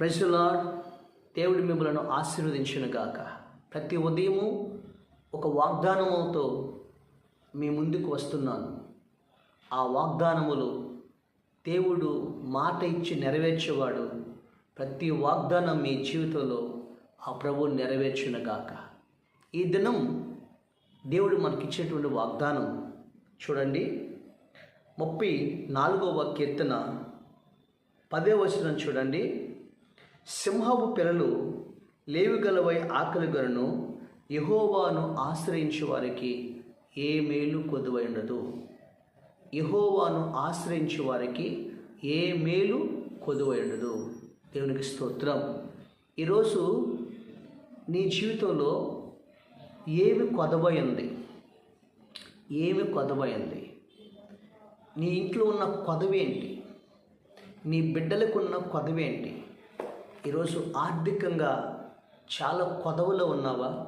ప్రజలాడ్ దేవుడి మిమ్మలను ఆశీర్వదించును గాక ప్రతి ఉదయము ఒక వాగ్దానముతో మీ ముందుకు వస్తున్నాను. ఆ వాగ్దానములు దేవుడు మాట ఇచ్చి నెరవేర్చేవాడు. ప్రతి వాగ్దానం మీ జీవితంలో ఆ ప్రభు నెరవేర్చునుగాక. ఈ దినం దేవుడు మనకిచ్చేటువంటి వాగ్దానం చూడండి. ముప్పై నాలుగవ కీర్తన పదే వచనం చూడండి. సింహపు పిల్లలు లేవిగలవై ఆకలిగలను యహోవాను ఆశ్రయించే వారికి ఏ మేలు కొద్దువై ఉండదు. యహోవాను ఆశ్రయించే వారికి ఏ మేలు కొద్దువై ఉండదు. దేవునికి స్తోత్రం. ఈరోజు నీ జీవితంలో ఏమి కొదవైంది ఏమి కొదవైంది నీ ఇంట్లో ఉన్న కొదవేంటి? నీ బిడ్డలకున్న కొదవేంటి? ఈరోజు ఆర్థికంగా చాలా కొదవలో ఉన్నావా?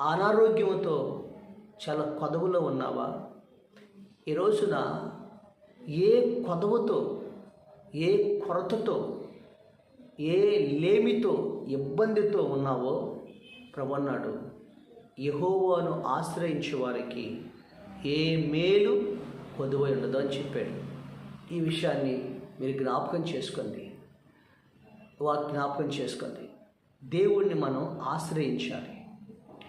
అనారోగ్యంతో చాలా కొదవలో ఉన్నావా? ఈ రోజున ఏ కొదవతో ఏ కొరతతో ఏ లేమితో ఇబ్బందితో ఉన్నావో? ప్రభన్నాడు యహోవాను ఆశ్రయించే వారికి ఏ మేలు కొదువై ఉండదు అని చెప్పాడు. ఈ విషయాన్ని మీరు జ్ఞాపకం చేసుకోండి. జ్ఞాపకం చేసుకోండి దేవుణ్ణి మనం ఆశ్రయించాలి.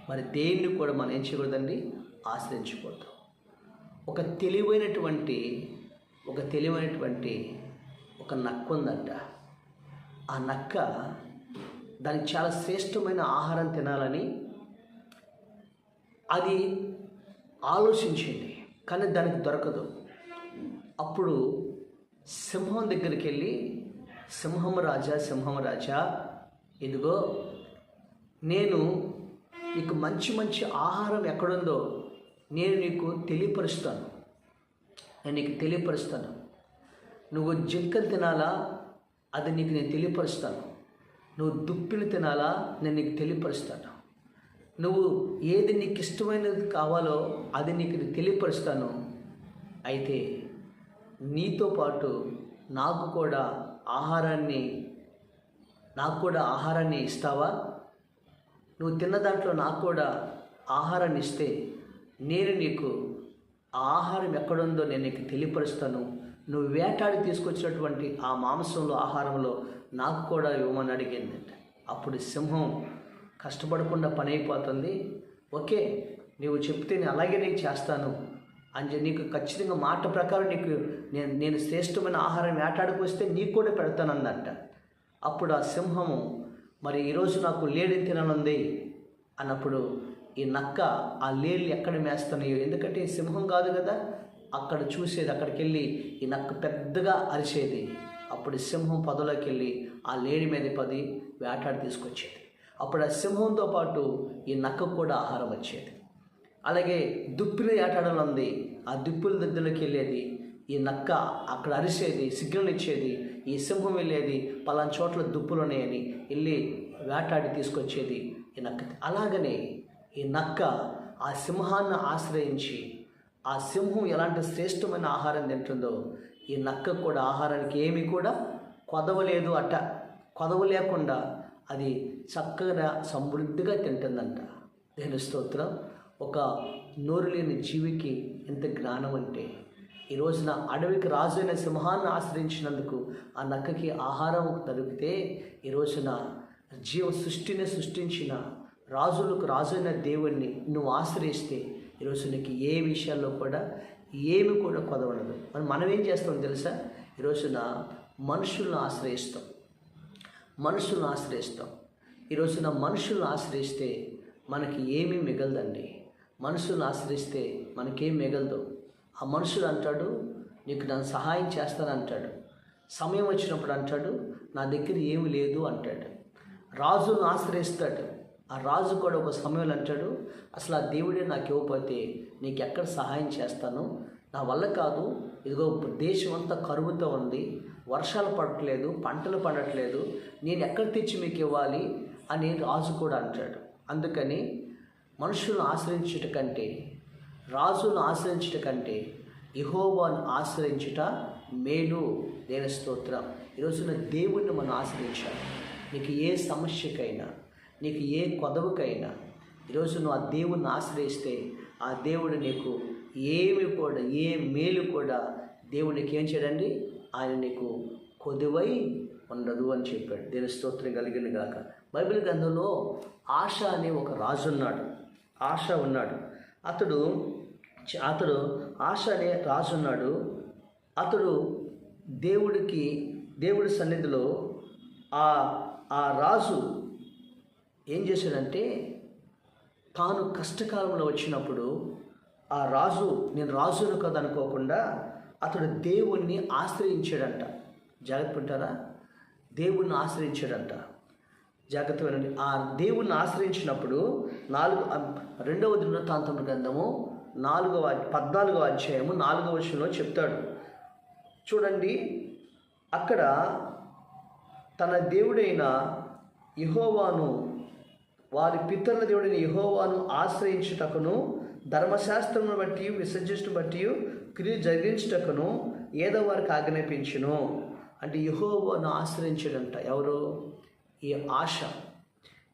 మరి దేన్ని కూడా మనం ఏం చేయకూడదండి? ఆశ్రయించకూడదు. ఒక తెలివైనటువంటి ఒక తెలివైనటువంటి ఒక నక్క ఉందంట. ఆ నక్క దానికి చాలా శ్రేష్టమైన ఆహారం తినాలని అది ఆలోచించింది. కానీ దానికి దొరకదు. అప్పుడు సింహం దగ్గరికి వెళ్ళి సింహం రాజా సింహం రాజా. ఇదిగో నేను నీకు మంచి మంచి ఆహారం ఎక్కడుందో నేను నీకు తెలియపరుస్తాను. నేను నీకు తెలియపరుస్తాను. నువ్వు జింకలు తినాలా? అది నీకు నేను తెలియపరుస్తాను. నువ్వు దుప్పిని తినాలా? నేను నీకు తెలియపరుస్తాను. నువ్వు ఏది నీకు ఇష్టమైనది కావాలో అది నీకు తెలియపరుస్తాను. అయితే నీతో పాటు నాకు కూడా ఆహారాన్ని నాకు కూడా ఆహారాన్ని ఇస్తావా? నువ్వు తిన్న దాంట్లో నాకు కూడా ఆహారాన్ని ఇస్తే నేను నీకు ఆ ఆహారం ఎక్కడుందో నేను నీకు తెలియపరుస్తాను. నువ్వు వేటాడి తీసుకొచ్చినటువంటి ఆ మాంసంలో ఆహారంలో నాకు కూడా ఇవ్వమని అడిగింది అప్పుడు సింహం కష్టపడకుండా పని అయిపోతుంది. ఓకే నువ్వు చెప్తే నేను అలాగే నీకు చేస్తాను. అని చెప్పి నీకు ఖచ్చితంగా మాట ప్రకారం నీకు నేను నేను శ్రేష్టమైన ఆహారం వేటాడికి నీకు కూడా పెడతానన్నట్ట. అప్పుడు ఆ సింహము మరి ఈరోజు నాకు లేడి తిననుంది అన్నప్పుడు ఈ నక్క ఆ లేళ్ళు ఎక్కడ మేస్తున్నాయో ఎందుకంటే ఈ సింహం కాదు కదా అక్కడ చూసేది అక్కడికి వెళ్ళి ఈ నక్క పెద్దగా అరిసేది. అప్పుడు సింహం పదలోకి వెళ్ళి ఆ లేడి మీద పది వేటాడి తీసుకొచ్చేది. అప్పుడు ఆ సింహంతో పాటు ఈ నక్కకు కూడా ఆహారం వచ్చేది. అలాగే దుప్పిన ఏటాడలు ఉంది ఆ దుప్పుల దగ్గరలోకి వెళ్ళేది. ఈ నక్క అక్కడ అరిసేది సిగ్నల్ ఇచ్చేది ఈ సింహం వెళ్ళేది పలానా చోట్ల దుప్పులు ఉన్నాయని వెళ్ళి వేటాడి తీసుకొచ్చేది. ఈ నక్క అలాగనే ఈ నక్క ఆ సింహాన్ని ఆశ్రయించి ఆ సింహం ఎలాంటి శ్రేష్టమైన ఆహారం తింటుందో ఈ నక్క కూడా ఆహారానికి ఏమీ కూడా కొదవలేదు అట్ట కొదవ లేకుండా అది చక్కగా సమృద్ధిగా తింటుందంట. దేని స్తోత్రం. ఒక నోరు లేని జీవికి ఎంత జ్ఞానం అంటే ఈ రోజున అడవికి రాజు అయిన సింహాన్ని ఆశ్రయించినందుకు ఆ నక్కకి ఆహారం దొరికితే ఈ రోజున జీవ సృష్టిని సృష్టించిన రాజులకు రాజు అయిన దేవుణ్ణి నువ్వు ఆశ్రయిస్తే ఈరోజు నీకు ఏ విషయాల్లో కూడా ఏమి కూడా కొదవడదు మనం మనం ఏం చేస్తాం తెలుసా? ఈ రోజున మనుషులను ఆశ్రయిస్తాం. మనుషులను ఆశ్రయిస్తాం. ఈరోజున మనుషులను ఆశ్రయిస్తే మనకి ఏమీ మిగలదండి. మనుషులను ఆశ్రయిస్తే మనకేం మిగలదు. ఆ మనుషుడు అంటాడు నీకు నన్ను సహాయం చేస్తానంటాడు సమయం వచ్చినప్పుడు అంటాడు నా దగ్గర ఏమి లేదు అంటాడు. రాజును ఆశ్రయిస్తాడు. ఆ రాజు కూడా ఒక సమయంలో అంటాడు అసలు ఆ దేవుడే నాకు ఇవ్వకపోతే నీకు ఎక్కడ సహాయం చేస్తాను? నా వల్ల కాదు. ఇదిగో దేశం అంతా కరువుతో ఉంది. వర్షాలు పడట్లేదు పంటలు పడట్లేదు. నేను ఎక్కడ తెచ్చి మీకు ఇవ్వాలి? అని రాజు కూడా అంటాడు. అందుకని మనుషులను ఆశ్రయించుట కంటే రాజును ఆశ్రయించుట కంటే ఇహోవాను ఆశ్రయించుట మేలు. దేవ స్తోత్రం. ఈరోజున దేవుణ్ణి మనం ఆశ్రయించాలి. నీకు ఏ సమస్యకైనా నీకు ఏ కొదవకైనా ఈరోజు నువ్వు ఆ దేవుణ్ణి ఆశ్రయిస్తే ఆ దేవుడు నీకు ఏమి కూడా ఏ మేలు కూడా దేవుడు ఏం చేయడండి? ఆయన నీకు కొదువై ఉండదు అని చెప్పాడు. దేని స్తోత్రం కలిగిన గాక. బైబిల్ గ్రంథంలో ఆశ అనే ఒక రాజు ఉన్నాడు. ఆశ ఉన్నాడు. అతడు అతడు ఆశ అనే రాజు ఉన్నాడు అతడు దేవుడికి దేవుడి సన్నిధిలో ఆ ఆ రాజు ఏం చేశాడంటే తాను కష్టకాలంలో వచ్చినప్పుడు ఆ రాజు నేను రాజును కదా అనుకోకుండా అతడు దేవుణ్ణి ఆశ్రయించాడంట. జాగ్రత్త వింటారా దేవుణ్ణి ఆశ్రయించాడంట. జాగ్రత్త వినండి. ఆ దేవుణ్ణి ఆశ్రయించినప్పుడు నాలుగు రెండవ దృఢతాంతం గ్రంథము నాలుగవ పద్నాలుగవ అధ్యాయము నాలుగవ వర్షంలో చెప్తాడు. చూడండి అక్కడ తన దేవుడైన యహోవాను వారి పితరుల దేవుడైన యహోవాను ఆశ్రయించుటకును ధర్మశాస్త్రమును బట్టి విసర్జించడం బట్టి క్రియ జరిగించుటకును ఏదో వారికి ఆజ్ఞాపించును. అంటే యహోవాను ఆశ్రయించడంట. ఎవరు? ఈ ఆశ.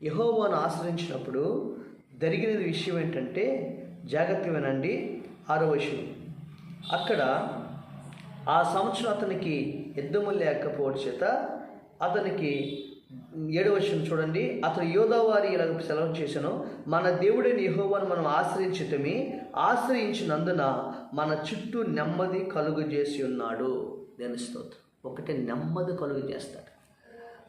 యహోవాను ఆశ్రయించినప్పుడు జరిగిన విషయం ఏంటంటే జాగ్రత్త వినండి. ఆరో విషయం అక్కడ ఆ సంవత్సరం అతనికి యుద్ధము లేకపోవడం చేత అతనికి ఏడవ విషయం చూడండి. అతను యోధావారి ఇలా సెలవు చేశాను. మన దేవుడైన యహోవాను మనం ఆశ్రయించటమే. ఆశ్రయించినందున మన చుట్టూ నెమ్మది కలుగు చేసి ఉన్నాడు. దేని స్తోత్రం. ఒకటే నెమ్మది కలుగు చేస్తాడు.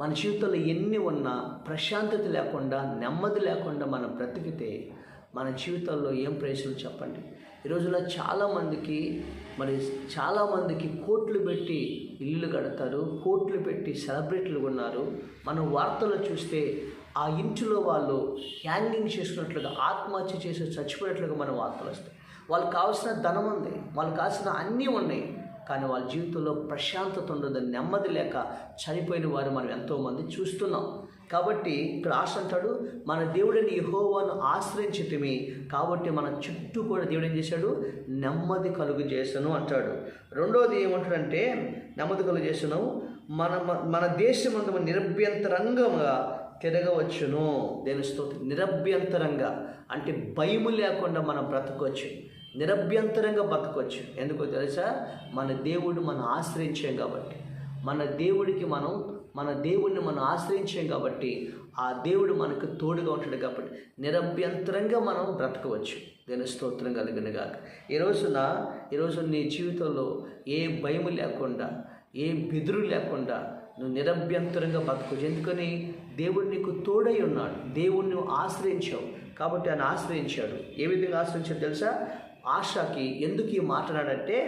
మన జీవితంలో ఎన్ని ఉన్నా ప్రశాంతత లేకుండా నెమ్మది లేకుండా మనం బ్రతికితే మన జీవితంలో ఏం ప్రయోజనం చెప్పండి? ఈ రోజుల్లో చాలామందికి మరి చాలామందికి కోట్లు పెట్టి ఇల్లు కడతారు కోట్లు పెట్టి సెలబ్రిటీలు ఉన్నారు. మనం వార్తల్లో చూస్తే ఆ ఇంటిలో వాళ్ళు హ్యాంగింగ్ చేసుకున్నట్లుగా ఆత్మహత్య చేసి చచ్చిపోయినట్లుగా మన వార్తలు వస్తాయి. వాళ్ళకి కావాల్సిన ధనం ఉంది వాళ్ళకి కావాల్సిన అన్నీ ఉన్నాయి. కానీ వాళ్ళ జీవితంలో ప్రశాంతత ఉండదు నెమ్మది లేక చనిపోయిన వారు మనం ఎంతోమంది చూస్తున్నాం. కాబట్టి ఇక్కడ ఆశ అంటాడు మన దేవుడిని యహోవాను ఆశ్రయించితిమి కాబట్టి మన చుట్టూ కూడా దేవుడు ఏం చేశాడు? నెమ్మది కలుగు చేశాను అంటాడు. రెండోది ఏమంటాడంటే నెమ్మది కలుగు చేశాను మన మన దేశమందు నిరభ్యంతరంగంగా తిరగవచ్చును. దేని స్తోత్రం. నిరభ్యంతరంగా. అంటే భయము లేకుండా మనం బ్రతకొచ్చు. నిరభ్యంతరంగా బతకొచ్చు. ఎందుకో తెలుసా? మన దేవుడు మనం ఆశ్రయించాం కాబట్టి. మన దేవుడికి మనం మన దేవుడిని మనం ఆశ్రయించాం కాబట్టి ఆ దేవుడు మనకు తోడుగా ఉంటాడు కాబట్టి నిరభ్యంతరంగా మనం బ్రతకవచ్చు. దేని స్తోత్రం కలిగిన కాక ఈ రోజున ఈరోజు నీ జీవితంలో ఏ భయం లేకుండా ఏ బెదురు లేకుండా నువ్వు నిరభ్యంతరంగా బతకవచ్చు ఎందుకని? దేవుడు నీకు తోడై ఉన్నాడు. దేవుడిని ఆశ్రయించావు. కాబట్టి ఆయన ఆశ్రయించాడు. ఏ విధంగా ఆశ్రయించాడు తెలుసా? ఆశకి ఎందుకు ఈ మాట్లాడాడంటే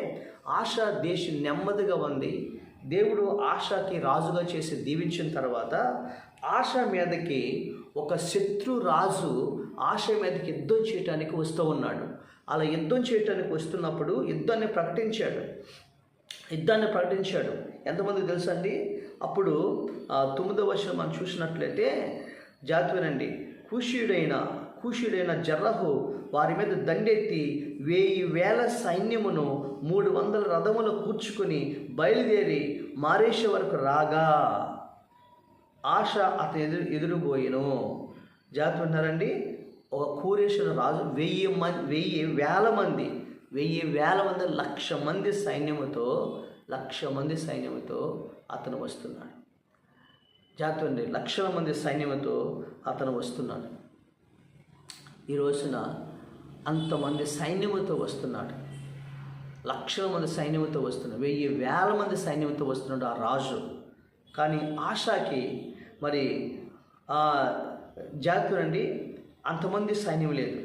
ఆశ దేశం నెమ్మదిగా ఉంది. దేవుడు ఆశకి రాజుగా చేసి దీవించిన తర్వాత ఆశ మీదకి ఒక శత్రు రాజు ఆశ మీదకి యుద్ధం చేయటానికి వస్తూ ఉన్నాడు. అలా యుద్ధం చేయటానికి వస్తున్నప్పుడు యుద్ధాన్ని ప్రకటించాడు. యుద్ధాన్ని ప్రకటించాడు. ఎంతమంది తెలుసండి అప్పుడు తొమ్మిదవ వర్షం మనం చూసినట్లయితే జాతివేనండి కుషీయుడైన కూషుడైన జర్రహు వారి మీద దండెత్తి వేయి వేల సైన్యమును మూడు వందల రథములు కూర్చుకొని బయలుదేరి మారేష వరకు రాగా ఆశ అతను ఎదురు ఎదురుపోయిను జాతి ఉన్నారండి ఒక కూరేశ్వర రాజు వెయ్యి మంది వెయ్యి వేల మంది వెయ్యి వేల మంది లక్ష మంది సైన్యముతో లక్ష మంది సైన్యముతో అతను వస్తున్నాడు. జాతి లక్షల మంది సైన్యముతో అతను వస్తున్నాడు. ఈ రోజున అంతమంది సైన్యముతో వస్తున్నాడు. లక్షల మంది సైన్యంతో వస్తున్నాడు. వెయ్యి వేల మంది సైన్యంతో వస్తున్నాడు ఆ రాజు. కానీ ఆశాకి మరి ఆ జాతి అంతమంది సైన్యం లేదు.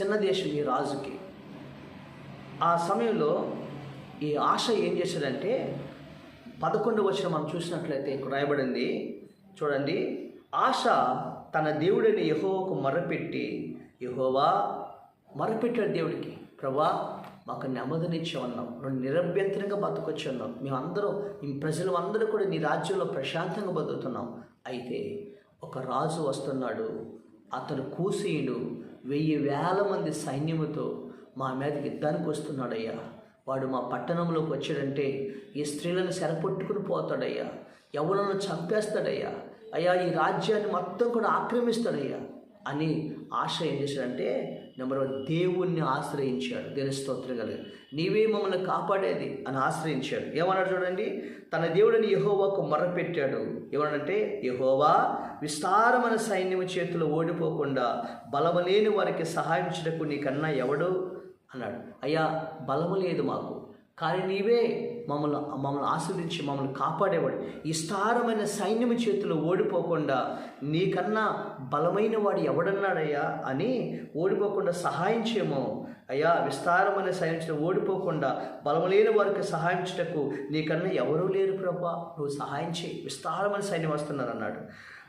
చిన్న దేశం ఈ రాజుకి. ఆ సమయంలో ఈ ఆశ ఏం చేశాడంటే పదకొండు వచ్చిన మనం చూసినట్లయితే ఇక్కడ రాయబడింది. చూడండి. ఆశ తన దేవుడిని యహోవకు మొరపెట్టి యహోవా మొరపెట్టాడు దేవుడికి. ప్రభా మాకు నెమ్మదినిచ్చామన్నాం నువ్వు నిరభ్యంతరంగా బతకొచ్చు ఉన్నాం మేమందరూ మీ ప్రజలు అందరూ కూడా నీ రాజ్యంలో ప్రశాంతంగా బతుకుతున్నాం. అయితే ఒక రాజు వస్తున్నాడు. అతను కూసీయుడు. వెయ్యి వేల మంది సైన్యముతో మా మీదకి యుద్ధానికి వస్తున్నాడయ్యా. వాడు మా పట్టణంలోకి వచ్చాడంటే ఈ స్త్రీలను సెరపొట్టుకుని పోతాడయ్యా. ఎవరిని చంపేస్తాడయ్యా. అయ్యా ఈ రాజ్యాన్ని మొత్తం కూడా ఆక్రమిస్తాడయ్యా అని ఆశ ఏం చేశాడంటే నెంబర్ వన్ దేవుణ్ణి ఆశ్రయించాడు. దేని స్తోత్రం కలిగి. నీవే మమ్మల్ని కాపాడేది అని ఆశ్రయించాడు. ఏమన్నాడు చూడండి తన దేవుడిని యహోవాకు మొరపెట్టాడు. ఏమనంటే యహోవా విస్తారమైన సైన్యం చేతిలో ఓడిపోకుండా బలము లేని వారికి సహాయం చేయకు నీకన్నా ఎవడు? అన్నాడు. అయ్యా బలము లేదు మాకు. కానీ నీవే మమ్మల్ని మమ్మల్ని ఆస్వాదించి మమ్మల్ని కాపాడేవాడు. విస్తారమైన సైన్యం చేతిలో ఓడిపోకుండా నీకన్నా బలమైన వాడు ఎవడన్నాడయ్యా అని ఓడిపోకుండా సహాయం చేయమో. అయ్యా విస్తారమైన సైన్యం చేతిలో ఓడిపోకుండా బలం లేని వారికి సహాయం చేయటకు నీకన్నా ఎవరూ లేరు ప్రభా. నువ్వు సహాయం చేయి. విస్తారమైన సైన్యం వస్తున్నారు అన్నాడు.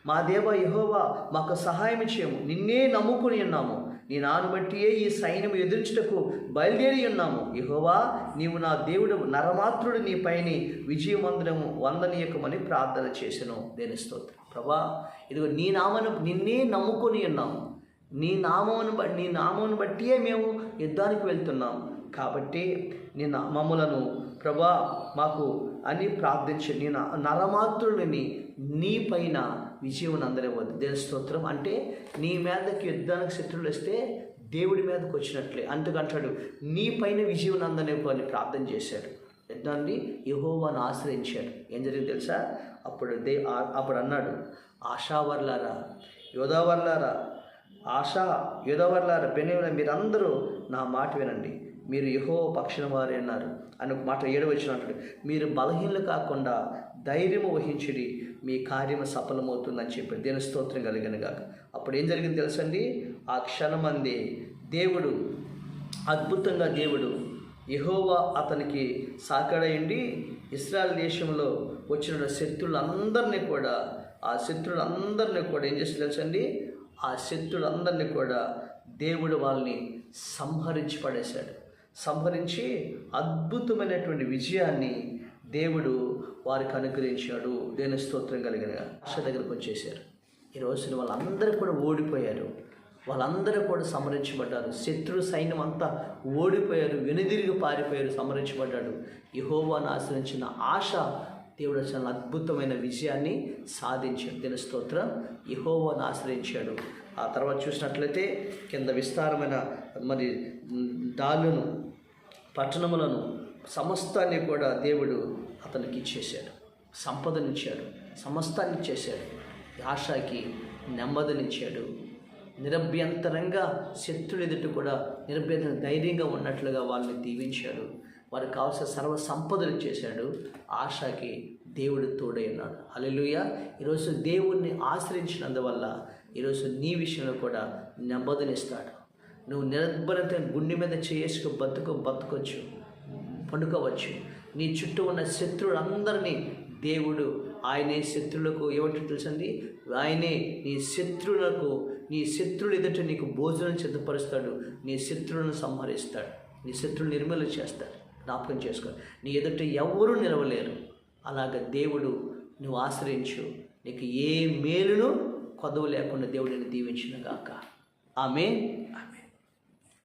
మా దేవ యహోవా మాకు సహాయం చేయము. నిన్నే నమ్ముకుని ఉన్నాము. నీ నాను బట్టియే ఈ సైన్యం ఎదుర్చుటకు బయలుదేరి ఉన్నాము. యహోవా నీవు నా దేవుడు నరమాత్రుడు నీ పైని విజయమందిరము వందనీయకమని ప్రార్థన చేసను. దేని స్తోత్రం. ప్రభా ఇదిగో నీ నామను నిన్నే నమ్ముకొని ఉన్నాము నీ నామమును నీ నామమును బట్టియే మేము యుద్ధానికి వెళ్తున్నాం. కాబట్టి నీ నామములను ప్రభా మాకు అని ప్రార్థించి నీ నరమాత్రుడిని నీ పైన విజయం అందరేవద్దు దేని స్తోత్రం. అంటే నీ మీదకి యుద్ధానికి శత్రువులు వస్తే దేవుడి మీదకి వచ్చినట్లే. అందుకంటాడు నీ పైన విజయం అందనేపు అని ప్రార్థన చేశాడు. యుద్ధాన్ని యహోవాను ఆశ్రయించాడు. ఏం జరిగింది తెలుసా? అప్పుడు దే అప్పుడు అన్నాడు ఆశావర్లారా యోధావర్లారా ఆశా యోధావర్లారా బెనేవుల మీరందరూ నా మాట వినండి. మీరు యహో పక్షణ వారే అన్నారు. అని ఒక మాట ఏడు వచ్చినట్లు మీరు బలహీనలు కాకుండా ధైర్యము వహించిడి. మీ కార్యము సఫలమవుతుందని చెప్పి దేని స్తోత్రం కలిగిన గాక. అప్పుడు ఏం జరిగింది తెలుసండి? ఆ క్షణమంది దేవుడు అద్భుతంగా దేవుడు యహోవా అతనికి సాకడయండి ఇస్రాయల్ దేశంలో వచ్చిన శత్రులందరినీ కూడా ఆ శత్రులందరినీ కూడా ఏం చేసి తెలుసండి? ఆ శత్రులందరినీ కూడా దేవుడు వాళ్ళని సంహరించి పడేశాడు. సంహరించి అద్భుతమైనటువంటి విజయాన్ని దేవుడు వారికి అనుగ్రహించాడు. దేని స్తోత్రం కలిగిన ఆశ దగ్గరకు వచ్చేసారు ఈ రోజున వాళ్ళందరూ కూడా ఓడిపోయారు. వాళ్ళందరూ కూడా సమరించబడ్డారు శత్రు సైన్యం అంతా ఓడిపోయారు. వెనుదిరిగి పారిపోయారు సమరించబడ్డాడు యహోవాను ఆశ్రయించిన ఆశ దేవుడు చాలా అద్భుతమైన విజయాన్ని సాధించాడు. దీని స్తోత్రం యహోవాను ఆశ్రయించాడు. ఆ తర్వాత చూసినట్లయితే కింద విస్తారమైన మరి దాళ్ళను పట్టణములను సమస్తాన్ని కూడా దేవుడు అతనికి ఇచ్చేశాడు. సంపదనిచ్చాడు. సమస్తాన్ని ఇచ్చేశాడు ఆశాకి నెమ్మదినిచ్చాడు. నిరభ్యంతరంగా శత్రులు ఎదుట కూడా నిరభ్యంతర ధైర్యంగా ఉన్నట్లుగా వాళ్ళని దీవించాడు. వారికి కావాల్సిన సర్వ సంపదలు చేశాడు ఆశకి దేవుడు తోడై ఉన్నాడు. అలెలుయ ఈరోజు దేవుణ్ణి ఆశ్రయించినందువల్ల ఈరోజు నీ విషయంలో కూడా నెమ్మదినిస్తాడు. నువ్వు నిరభ్రత గుండె మీద చేసుకు బతుకు బతకొచ్చు. పండుకోవచ్చు. నీ చుట్టూ ఉన్న శత్రువులందరినీ దేవుడు ఆయనే శత్రులకు ఏమంటే తెలుసండి? ఆయనే నీ శత్రువులకు నీ శత్రువులు ఎదుట నీకు భోజనం సిద్ధపరుస్తాడు. నీ శత్రువులను సంహరిస్తాడు. నీ శత్రువులు నిర్మూలన చేస్తాడు జ్ఞాపకం చేసుకో. నీ ఎదుట ఎవరు నిలవలేరు. అలాగ దేవుడు నువ్వు ఆశ్రయించు. నీకు ఏ మేలును కొదవ లేకుండా దేవుడిని దీవించిన గాక. ఆమె ఆమె